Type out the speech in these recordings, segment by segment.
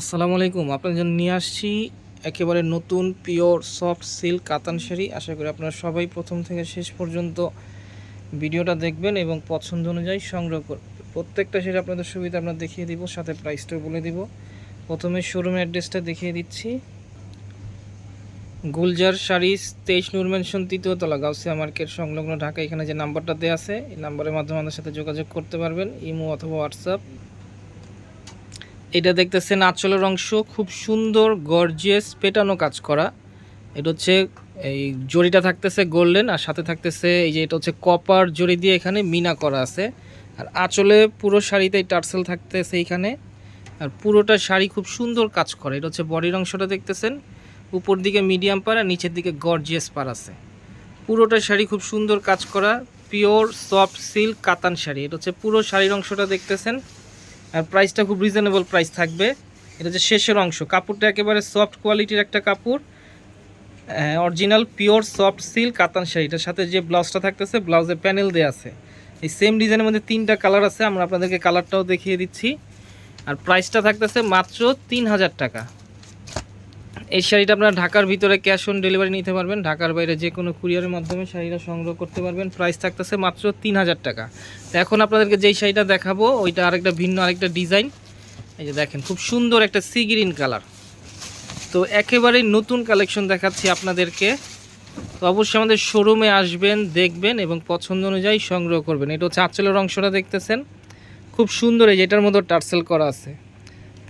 আসসালামু আলাইকুম, আপনাদের জন্য নিয়ে আসছি একেবারে নতুন পিওর সফট সিল্ক কাতান শাড়ি। আশা করি আপনারা সবাই প্রথম থেকে শেষ পর্যন্ত ভিডিওটা দেখবেন এবং পছন্দ অনুযায়ী সংগ্রহ করবেন প্রত্যেকটা শাড়ি আপনাদের সুবিধা আপনার দেখিয়ে দিব, সাথে প্রাইসটাও বলে দিব। প্রথমে শোরুম অ্যাড্রেসটা দেখিয়ে দিচ্ছি। গুলজার শাড়ি তেইশ নূর মেনশন তৃতীয় তলা, গাউসিয়া মার্কেট, সংলগ্ন ঢাকা। এখানে যে নাম্বারটা দেওয়া আছে, এই নাম্বারের মাধ্যমে আমাদের সাথে যোগাযোগ করতে পারবেন, ইমো অথবা হোয়াটসঅ্যাপ এটা দেখতেছেন আঁচলের অংশ, খুব সুন্দর গর্জিয়াস পেটানো কাজ করা। এটা হচ্ছে এই জড়িটা থাকতেছে গোল্ডেন, আর সাথে থাকতেছে এই যে এটা হচ্ছে কপার জড়ি দিয়ে এখানে মিনা করা আছে। আর আঁচলে পুরো শাড়িতে টার্সেল থাকতেছে এইখানে। আর পুরোটা শাড়ি খুব সুন্দর কাজ করে। এটা হচ্ছে বডির অংশটা দেখতেছেন। উপর দিকে মিডিয়াম পার, আর নিচের দিকে গর্জিয়াস পার আছে। পুরোটা শাড়ি খুব সুন্দর কাজ করা। পিওর সফট সিল্ক কাতান শাড়ি। এটা হচ্ছে পুরো শাড়ির অংশটা দেখতেছেন। আর প্রাইসটা খুব রিজনেবল প্রাইস থাকবে। এটা যে শেষের অংশ। কাপড়টা একেবারে সফট কোয়ালিটির একটা কাপড়। অরিজিনাল পিওর সফট সিল্ক কাতান শাড়িটার সাথে যে ব্লাউজটা থাকতেছে ব্লাউজে প্যানেল দেওয়া আছে। এই সেম ডিজাইনের মধ্যে তিনটা কালার আছে। আমরা আপনাদেরকে কালারটাও দেখিয়ে দিচ্ছি। আর প্রাইসটা থাকতেছে মাত্র তিন হাজার টাকা। এই শাড়িটা আপনারা ঢাকার ভিতরে ক্যাশ অন ডেলিভারি নিতে পারবেন। ঢাকার বাইরে যে কোনো কুরিয়ারের মাধ্যমে শাড়িটা সংগ্রহ করতে পারবেন। প্রাইস থাকতেছে মাত্র তিন হাজার টাকা। তো এখন আপনাদেরকে যেই শাড়িটা দেখাবো, ওইটা আরেকটা ভিন্ন আরেকটা ডিজাইন এই যে দেখেন, খুব সুন্দর একটা সি গ্রিন কালার তো একেবারেই নতুন কালেকশন দেখাচ্ছি আপনাদেরকে। তো অবশ্যই আমাদের শোরুমে আসবেন, দেখবেন এবং পছন্দ অনুযায়ী সংগ্রহ করবেন। এটা হচ্ছে আঁচলের অংশটা দেখতেছেন। খুব সুন্দর এই যে, এটার মধ্যে টার্সেল করা আছে।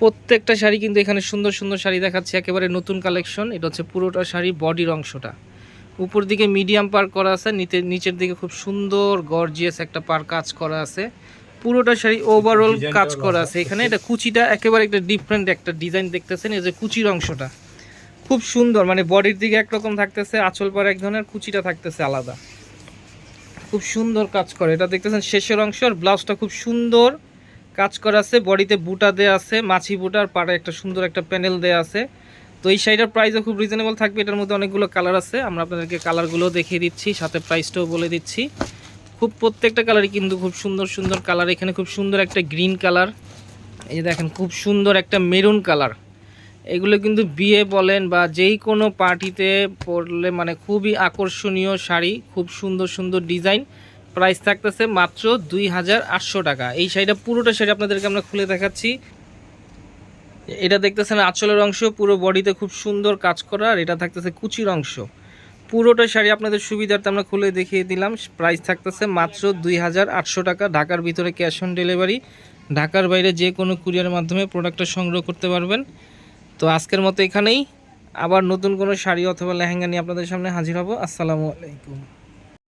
প্রত্যেকটা শাড়ি কিন্তু এখানে সুন্দর সুন্দর শাড়ি দেখাচ্ছে একেবারে নতুন কালেকশন এটা হচ্ছে পুরোটা শাড়ি বডির অংশটা। উপর দিকে মিডিয়াম পার করা আছে নিচে নিচের দিকে খুব সুন্দর গর্জিয়াস একটা পার কাজ করা আছে। পুরোটা শাড়ি ওভারঅল কাজ করা আছে। এখানে এটা কুচিটা একেবারে একটা ডিফারেন্ট একটা ডিজাইন দেখতেছেন এই যে কুচির অংশটা। খুব সুন্দর মানে বডির দিকে একরকম থাকতেছে আঁচল পার এক ধরনের কুচিটা থাকতেছে আলাদা। খুব সুন্দর কাজ করে। এটা দেখতেছেন শেষের অংশ আর ব্লাউজটা খুব সুন্দর। কাজ করা আছে, বডিতে বুটা দেওয়া আছে, মাছি বুটার পাড়ে একটা সুন্দর একটা প্যানেল দেওয়া আছে। তো এই শাড়িটার প্রাইসও খুব রিজনেবল থাকবে, এটার মধ্যে অনেকগুলো কালার আছে। আমরা আপনাদেরকে কালারগুলো দেখিয়ে দিচ্ছি, সাথে প্রাইসটাও বলে দিচ্ছি। খুব প্রত্যেকটা কালারই কিন্তু খুব সুন্দর সুন্দর কালার এখানে খুব সুন্দর একটা গ্রিন কালার এই যে দেখেন খুব সুন্দর একটা মেরুন কালার এগুলো কিন্তু বিয়ে বলেন বা যেই কোনো পার্টিতে পরলে মানে খুবই আকর্ষণীয় শাড়ি, খুব সুন্দর সুন্দর ডিজাইন প্রাইস থাকতেছে মাত্র দুই হাজার আটশো টাকা। এই শাড়িটা, পুরোটা শাড়ি আপনাদেরকে আমরা খুলে দেখাচ্ছি। এটা দেখতেছেন আঁচলের অংশ, পুরো বডিতে খুব সুন্দর কাজ করা, আর এটা থাকতেছে কুচির অংশ। পুরোটা শাড়ি আপনাদের সুবিধার্থে আমরা খুলে দেখিয়ে দিলাম। প্রাইস থাকতেছে মাত্র দুই হাজার আটশো টাকা। ঢাকার ভিতরে ক্যাশ অন ডেলিভারি। ঢাকার বাইরে যে কোনো কুরিয়ারের মাধ্যমে প্রোডাক্টটা সংগ্রহ করতে পারবেন। তো আজকের মতো এখানেই। আবার নতুন কোনো শাড়ি অথবা লেহেঙ্গা নিয়ে আপনাদের সামনে হাজির হব। আসসালামু আলাইকুম।